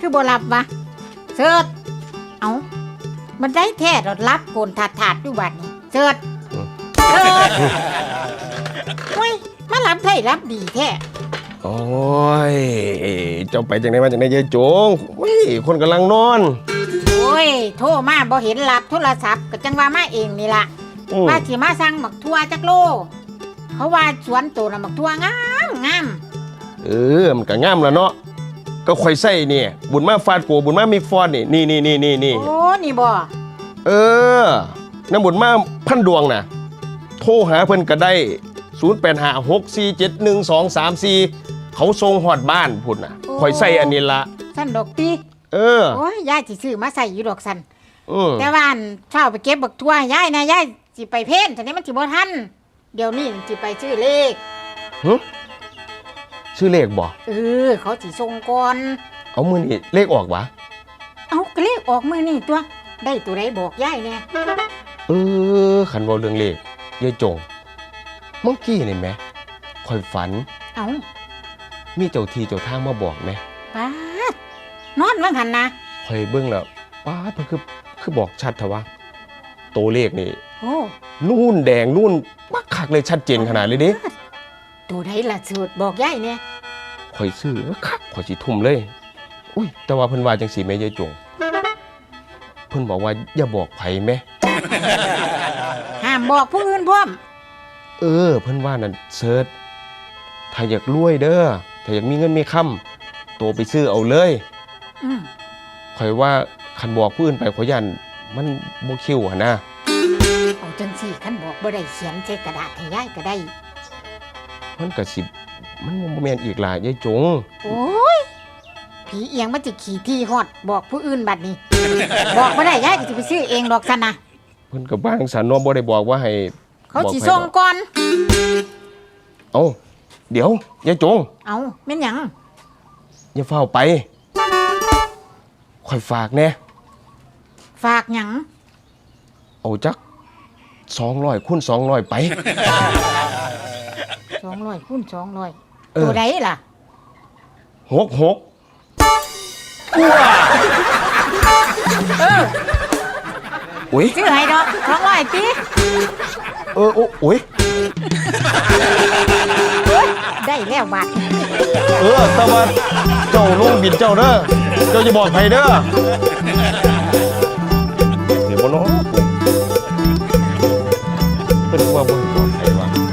คือบ่รับวะเสิร์ชเอามันได้แท้รถรับโกนถาดถาดๆอยู่บัดนี้เสิร์ชเสิร์ชโอ้ยมารับไทยรับดีแท้โอ้ยเจ้าไปจังไดมาจังไดยายจงเฮ้ยคนกำลังนอนโอ้ยโทรมาบ่เห็นรับโทรศัพท์ก็จังว่ามาเองนี่ล่ะอืมว่าสิมาสั่งหมักทั่วจักโล เขาว่าสวนตัวน่ะหมักทั่วงามงามเออมันก็งามแล้วเนาะ ก็ข่อยใส่นี่บุญมาฟาดโกบุญมามีฟอนนี่นี่นี่นี่นี่นี่โอ้นี่บ่เออน้ำบุญมาพันดวงน่ะ โทรหาเพิ่นก็ได้ 0856471234 เขาส่งฮอดบ้านพุ่นน่ะข่อยใส่อันนี้ละสั่นดอกตีเออโอ้ยยายสิซื้อมาใส่อยู่ดอกสันอืมแต่ว่าอันเช้าไปเก็บบักทั่วยายนะยายสิไปเพ่นทีนี้มันสิบ่ทันเดี๋ยวนี้สิไปซื้อเลขหึ ชื่อเลขบ่เออ เขาสิส่งก่อน เอามือนี่เลขออกวะเอาก็เลขออกมือนี่ตัว ได้ตัวใดบอกยายแน่เออขันเว่าเรื่องเลขยายจงเมื่อกี้นี่ไหมคอยฝัน เอามีเจ้าที่เจ้าทางมาบอกไหมป้าดนอนว่างหันนะคอยเบิ่งแล้วป้าดมันคือคือบอกชัดเถอะวะตัวเลขนี่ โอ้นู่นแดงนู่นปักคักเลยชัดเจนขนาดเลยเดิ ตัวใดล่ะสูตรบอกยายเนี่ยคอยซื้อคักคอยสิทุ่มเลย อุ้ย แต่ว่าเพิ่นว่าจังสีแม่ยายจง เพิ่นบอกว่าอย่าบอกไผแม่ห้ามบอกผู้อื่นพร้อมเออ เพิ่นว่านั่นเซิร์ชถ้าอยากรวยเด้อถ้าอยากมีเงินมีค่ำตัวไปซื้อเอาเลยอืมข่อยว่าคันบอกผู้อื่นไปข่อยยันมันบ่คิวอะนะเอาจังสี่ขันบอกบ่ได้เขียนใส่กระดาษให้ยายก็ได้ มันก็สิมันบ่แม่นอีกหลายยายจง โอ้ย ผีเอียงมันจะขี่ที่ฮอดบอกผู้อื่นบัดนี้ บอกบ่ได้ยายก็สิไปซื้อเองดอกซันนะเพิ่นก็บ้างสันเนาะบ่ได้บอกว่าให้เขาสิส่งก่อน เอ้าเดี๋ยวยายจงเอาแม่นหยังอย่าเฝ้าไปข่อยฝากแน่ฝากหยังเอาจัก200คูณ200ไป 200คูณ200เออ ตัวใดล่ะ หกหกเอออุ้ยซื้อให้ดอก200ติเออโอ้โอ้ยได้แล้วบาทเออแต่ว่าเจ้าลงบินเจ้าเด้อเจ้าจะบอกใครเด้อเดี๋ยวบ่เนาะเป็นว่าบ่ให้บอกใคร